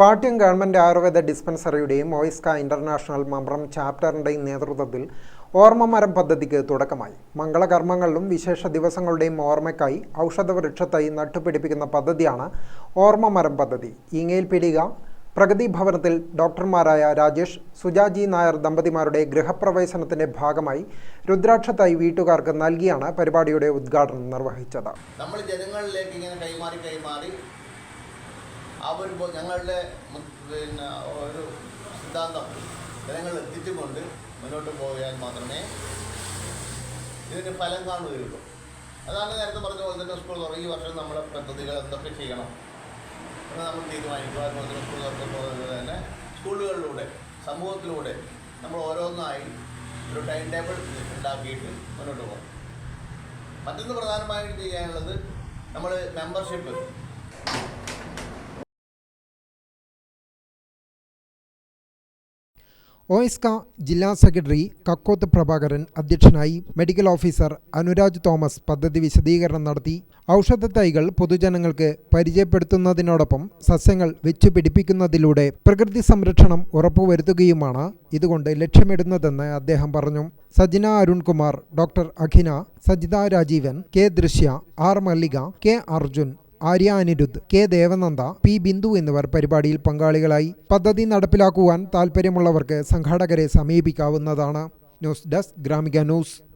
Pattiam government Ayurveda ഡിസ്പെൻസറിയുടെയും OISCA international Mambram ചാപ്റ്ററിന്റെയും നേതൃത്വത്തിൽ ഓർമ്മമരം പദ്ധതിക്ക് തുടക്കമായി. മംഗളകർമ്മങ്ങളിലും വിശേഷ ദിവസങ്ങളുടെയും ഓർമ്മയ്ക്കായി ഔഷധവൃക്ഷത്തായി നട്ടുപിടിപ്പിക്കുന്ന പദ്ധതിയാണ് ഓർമ്മമരം പദ്ധതി. ഈങ്ങയിൽ പിടിക പ്രഗതി ഭവനത്തിൽ ഡോക്ടർമാരായ രാജേഷ് സുജാജി നായർ ദമ്പതിമാരുടെ ഗൃഹപ്രവേശനത്തിന്റെ ഭാഗമായി രുദ്രാക്ഷത്തായി വീട്ടുകാർക്ക് നൽകിയാണ് പരിപാടിയുടെ ഉദ്ഘാടനം നിർവഹിച്ചത്. നമ്മൾ ജനങ്ങളിലേക്ക് ഇങ്ങനെ കൈമാറി കൈമാറി അവർ ഞങ്ങളുടെ പിന്നെ ഒരു സിദ്ധാന്തം ജനങ്ങളിൽ എത്തിച്ചുകൊണ്ട് മുന്നോട്ട് പോയാൽ മാത്രമേ ഇതിന് ഫലം കാണുകയുള്ളൂ. അതാണ് നേരത്തെ പറഞ്ഞ പോലെ തന്നെ സ്കൂൾ തുറ ഈ വർഷം നമ്മുടെ പദ്ധതികൾ എന്തൊക്കെ ചെയ്യണം എന്ന് നമ്മൾ തീരുമാനിക്കുക അതുപോലെ തന്നെ സ്കൂൾ തുറക്കുന്നത് തന്നെ സ്കൂളുകളിലൂടെ സമൂഹത്തിലൂടെ നമ്മൾ ഓരോന്നായി ഒരു ടൈം ടേബിൾ ഉണ്ടാക്കിയിട്ട് മുന്നോട്ട് പോകണം. മറ്റൊന്ന് പ്രധാനമായിട്ട് ചെയ്യാനുള്ളത് നമ്മൾ മെമ്പർഷിപ്പ് ഓയിസ്ക ജില്ലാ സെക്രട്ടറി കക്കോത്ത് പ്രഭാകരൻ അധ്യക്ഷനായി മെഡിക്കൽ ഓഫീസർ അനുരാജ് തോമസ് പദ്ധതി വിശദീകരണം നടത്തി. ഔഷധ തൈകൾ പൊതുജനങ്ങൾക്ക് പരിചയപ്പെടുത്തുന്നതിനോടൊപ്പം സസ്യങ്ങൾ വെച്ചുപിടിപ്പിക്കുന്നതിലൂടെ പ്രകൃതി സംരക്ഷണം ഉറപ്പുവരുത്തുകയുമാണ് ഇതുകൊണ്ട് ലക്ഷ്യമിടുന്നതെന്ന് അദ്ദേഹം പറഞ്ഞു. Sajina Arunkumar doctor Akhina Sajitha Rajeevan K Drishya R Mallika K Arjun Arya Aniruddh K. Devananda P. Bindu എന്നിവർ പരിപാടിയിൽ പങ്കാളികളായി പദ്ധതി നടപ്പിലാക്കുവാൻ താൽപ്പര്യമുള്ളവർക്ക് സംഘാടകരെ സമീപിക്കാവുന്നതാണ്. News desk Gramika news.